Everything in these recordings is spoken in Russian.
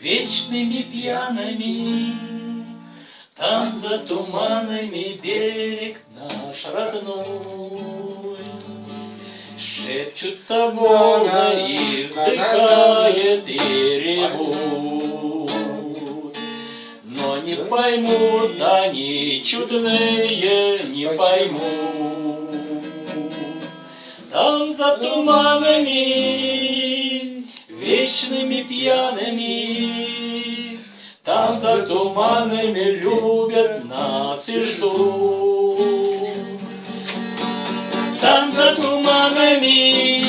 вечными пьяными. Там за туманами берег наш родной. Шепчутся волны и вздыхает и ревут. Но не поймут они чудные, не поймут. Там за туманами, вечными пьяными, Там за туманами любят нас и ждут. Там за туманами,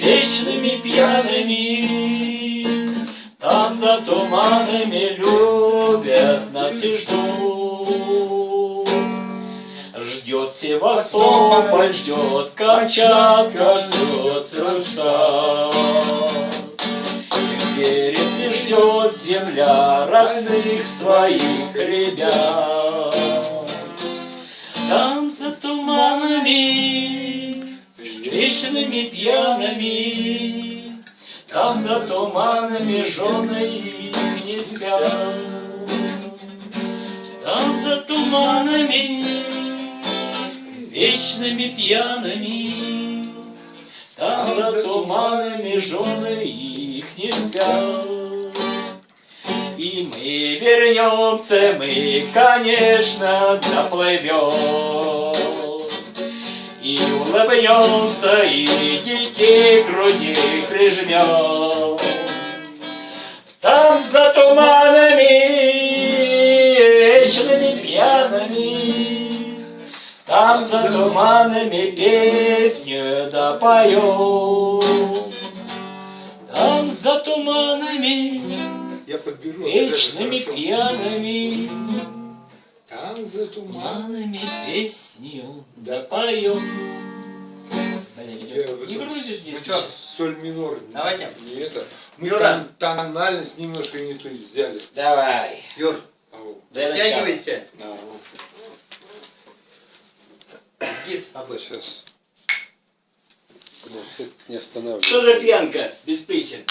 вечными пьяными, Там за туманами любят нас и ждут. Ждет Севастополь, ждет Камчатка, ждет Рушан. Ждет земля родных своих ребят. Там за туманами, вечными пьяными, Там за туманами жены их не спят. Там за туманами, вечными пьяными, Там за туманами жены их не спят. И мы вернемся, мы, конечно, доплывем. И улыбнемся, и детей груди прижмем. Там за туманами, вечными пьяными, Там за туманами песню допоем. Там за туманами, Я подберу. вечными пьяными, Там за туман. Туманами песню допоем. Идет. вот Не грузит здесь. Ну что, соль минор. Давайте. Не это. Мы Юра. тон- тональность немножко не ту взяли. Давай. Юр, Ау. дотягивайся. Ау. Гипс обычно. Сейчас. Не останавливайся. Что за пьянка без песен?